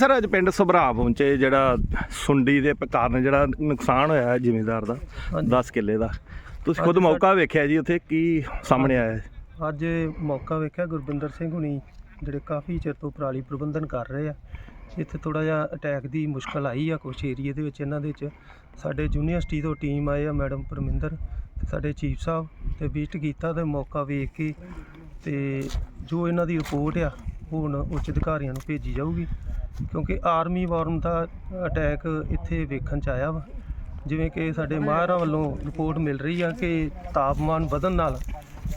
Sir ਅੱਜ ਪਿੰਡ ਸਭਰਾ ਪਹੁੰਚੇ ਜਿਹੜਾ ਸੁੰਡੀ ਦੇ ਕਾਰਨ ਜਿਹੜਾ ਨੁਕਸਾਨ ਹੋਇਆ ਹੈ ਜ਼ਿਮੀਂਦਾਰ ਦਾ ਹਾਂਜੀ। 10 ਕਿੱਲੇ ਦਾ ਤੁਸੀਂ ਖੁਦ ਮੌਕਾ ਵੇਖਿਆ ਜੀ ਉੱਥੇ ਕੀ ਸਾਹਮਣੇ ਆਇਆ ਹੈ? ਅੱਜ ਮੌਕਾ ਵੇਖਿਆ ਗੁਰਬਿੰਦਰ ਸਿੰਘ ਹੁਣੀ ਜਿਹੜੇ ਕਾਫੀ ਚਿਰ ਤੋਂ ਪਰਾਲੀ ਪ੍ਰਬੰਧਨ ਕਰ ਰਹੇ ਆ ਇੱਥੇ ਥੋੜਾ ਜਿਹਾ ਅਟੈਕ ਦੀ ਮੁਸ਼ਕਲ ਆਈ ਆ ਕੁਛ ਏਰੀਏ ਦੇ ਵਿੱਚ ਇਹਨਾਂ ਦੇ ਵਿੱਚ ਸਾਡੇ ਯੂਨੀਵਰਸਿਟੀ ਤੋਂ ਟੀਮ ਆਏ ਆ ਮੈਡਮ ਪਰਮਿੰਦਰ ਤੇ ਸਾਡੇ ਚੀਫ ਸਾਹਿਬ ਤੇ ਵਿਜ਼ਿਟ ਕੀਤਾ ਤੇ ਮੌਕਾ ਵੇਖ ਕੇ ਤੇ ਜੋ ਇਹਨਾਂ ਦੀ ਰਿਪੋਰਟ ਆ ਉਹ ਹੁਣ ਉੱਚ ਅਧਿਕਾਰੀਆਂ ਨੂੰ ਭੇਜੀ ਜਾਊਗੀ ਕਿਉਂਕਿ ਆਰਮੀ ਵਾਰਮ ਦਾ ਅਟੈਕ ਇੱਥੇ ਵੇਖਣ ਚ ਆਇਆ ਵਾ। ਜਿਵੇਂ ਕਿ ਸਾਡੇ ਮਾਹਰਾਂ ਵੱਲੋਂ ਰਿਪੋਰਟ ਮਿਲ ਰਹੀ ਆ ਕਿ ਤਾਪਮਾਨ ਵਧਣ ਨਾਲ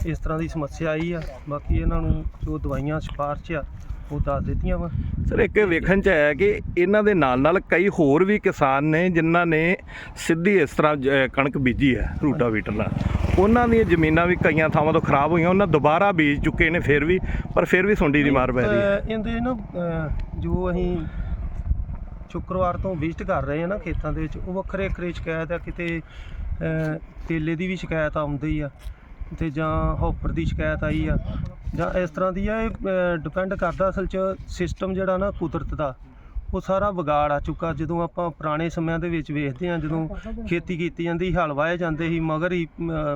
ਇਸ ਤਰ੍ਹਾਂ ਦੀ ਸਮੱਸਿਆ ਆਈ ਆ। ਬਾਕੀ ਇਹਨਾਂ ਨੂੰ ਜੋ ਦਵਾਈਆਂ ਸਿਫਾਰਸ਼ ਆ, ਉਹ ਦੱਸ ਦਿੱਤੀਆਂ ਵਾ। ਸਰ, ਇੱਕ ਵੇਖਣ ਚ ਆਇਆ ਕਿ ਇਹਨਾਂ ਦੇ ਨਾਲ ਨਾਲ ਕਈ ਹੋਰ ਵੀ ਕਿਸਾਨ ਨੇ, ਜਿਨ੍ਹਾਂ ਨੇ ਸਿੱਧੀ ਇਸ ਤਰ੍ਹਾਂ ਜ- ਕਣਕ ਬੀਜੀ ਹੈ ਰੂਟਾਵੀਟਰ ਨਾਲ। ਉਹਨਾਂ ਦੀਆਂ ਜ਼ਮੀਨਾਂ ਵੀ ਕਈਆਂ ਥਾਵਾਂ ਤੋਂ ਖਰਾਬ ਹੋਈਆਂ, ਉਹਨਾਂ ਦੁਬਾਰਾ ਬੀਜ ਚੁੱਕੇ ਨੇ ਫਿਰ ਵੀ, ਪਰ ਫਿਰ ਵੀ ਸੁੰਡੀ ਦੀ ਮਾਰ ਪੈ ਰਹੀ ਹੈ। ਇਹਦੇ ਨਾ ਜੋ ਅਸੀਂ ਸ਼ੁੱਕਰਵਾਰ ਤੋਂ ਵਿਜ਼ਿਟ ਕਰ ਰਹੇ ਹਾਂ ਨਾ ਖੇਤਾਂ ਦੇ ਵਿੱਚ, ਉਹ ਵੱਖਰੇ ਵੱਖਰੇ ਸ਼ਿਕਾਇਤ ਆ, ਕਿਤੇ ਤੇਲੇ ਦੀ ਵੀ ਸ਼ਿਕਾਇਤ ਆਉਂਦੀ ਆ, ਤੇ ਜਾਂ ਹੌਪਰ ਦੀ ਸ਼ਿਕਾਇਤ ਆਈ ਆ, ਜਾਂ ਇਸ ਤਰ੍ਹਾਂ ਦੀ ਆ, ਇਹ ਡਿਪੈਂਡ ਕਰਦਾ ਅਸਲ 'ਚ ਸਿਸਟਮ ਜਿਹੜਾ ਨਾ ਕੁਦਰਤ ਦਾ। ਉਹ ਸਾਰਾ ਵਿਗਾੜ ਆ ਚੁੱਕਾ। ਜਦੋਂ ਆਪਾਂ ਪੁਰਾਣੇ ਸਮਿਆਂ ਦੇ ਵਿੱਚ ਵੇਖਦੇ ਹਾਂ ਜਦੋਂ ਖੇਤੀ ਕੀਤੀ ਜਾਂਦੀ ਹਲ ਵਾਏ ਜਾਂਦੇ ਸੀ ਮਗਰ ਹੀ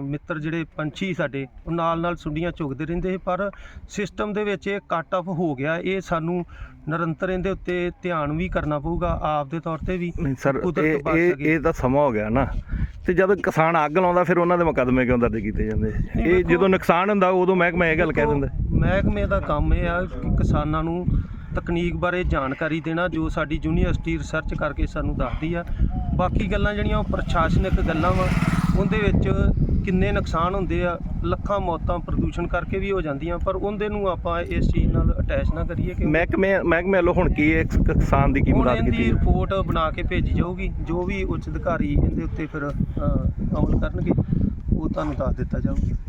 ਮਿੱਤਰ ਜਿਹੜੇ ਪੰਛੀ ਸਾਡੇ ਉਹ ਨਾਲ ਨਾਲ ਸੁੰਡੀਆਂ ਚੁਗਦੇ ਰਹਿੰਦੇ ਸੀ। ਪਰ ਸਿਸਟਮ ਦੇ ਵਿੱਚ ਇਹ ਕੱਟ ਆਫ ਹੋ ਗਿਆ। ਇਹ ਸਾਨੂੰ ਨਿਰੰਤਰ ਇਹਦੇ ਉੱਤੇ ਧਿਆਨ ਵੀ ਕਰਨਾ ਪਊਗਾ ਆਪ ਦੇ ਤੌਰ ਤੇ ਵੀ ਨਹੀਂ ਸਰ ਕੁਦਰਤ ਇਹ ਬਚ ਇਹ ਸਕੇ। ਇਹ ਤਾਂ ਸਮਾਂ ਹੋ ਗਿਆ ਨਾ। ਤੇ ਜਦੋਂ ਕਿਸਾਨ ਅੱਗ ਲਾਉਂਦਾ ਫਿਰ ਉਹਨਾਂ ਦੇ ਮੁਕੱਦਮੇ ਕਿਉਂ ਦਰਜ ਕੀਤੇ ਜਾਂਦੇ? ਇਹ ਵੇਖੋ- ਜਦੋਂ ਨੁਕਸਾਨ ਹੁੰਦਾ ਉਦੋਂ ਮਹਿਕਮਾ ਇਹ ਗੱਲ ਕਹਿ ਦਿੰਦਾ। ਮਹਿਕਮੇ ਦਾ ਕੰਮ ਇਹ ਆ ਕਿ ਕਿਸਾਨਾਂ ਨੂੰ ਤਕਨੀਕ ਬਾਰੇ ਜਾਣਕਾਰੀ ਦੇਣਾ ਜੋ ਸਾਡੀ ਯੂਨੀਵਰਸਿਟੀ ਰਿਸਰਚ ਕਰਕੇ ਸਾਨੂੰ ਦੱਸਦੀ ਆ ਬਾਕੀ ਗੱਲਾਂ ਜਿਹੜੀਆਂ ਉਹ ਪ੍ਰਸ਼ਾਸਨਿਕ ਗੱਲਾਂ ਵਾ ਉਹਦੇ ਵਿੱਚ ਕਿੰਨੇ ਨੁਕਸਾਨ ਹੁੰਦੇ ਆ ਲੱਖਾਂ ਮੌਤਾਂ ਪ੍ਰਦੂਸ਼ਣ ਕਰਕੇ ਵੀ ਹੋ ਜਾਂਦੀਆਂ ਪਰ ਉਹਦੇ ਨੂੰ ਆਪਾਂ ਇਸ ਚੀਜ਼ ਨਾਲ ਅਟੈਚ ਨਾ ਕਰੀਏ ਕਿ ਮਹਿਕਮੇ ਮਹਿਕਮੇ ਵੱਲੋਂ ਹੁਣ ਕੀ ਇੱਕ ਕਿਸਾਨ ਦੀ ਕੀ ਇਹਦੀ ਕੀਤੀ ਜਾਵੇ? ਰਿਪੋਰਟ ਬਣਾ ਕੇ ਭੇਜੀ ਜਾਊਗੀ ਜੋ ਵੀ ਉੱਚ ਅਧਿਕਾਰੀ ਇਹਦੇ ਉੱਤੇ ਫਿਰ ਅਮਲ ਕਰਨਗੇ ਉਹ ਤੁਹਾਨੂੰ ਦੱਸ ਦਿੱਤਾ ਜਾਊਗਾ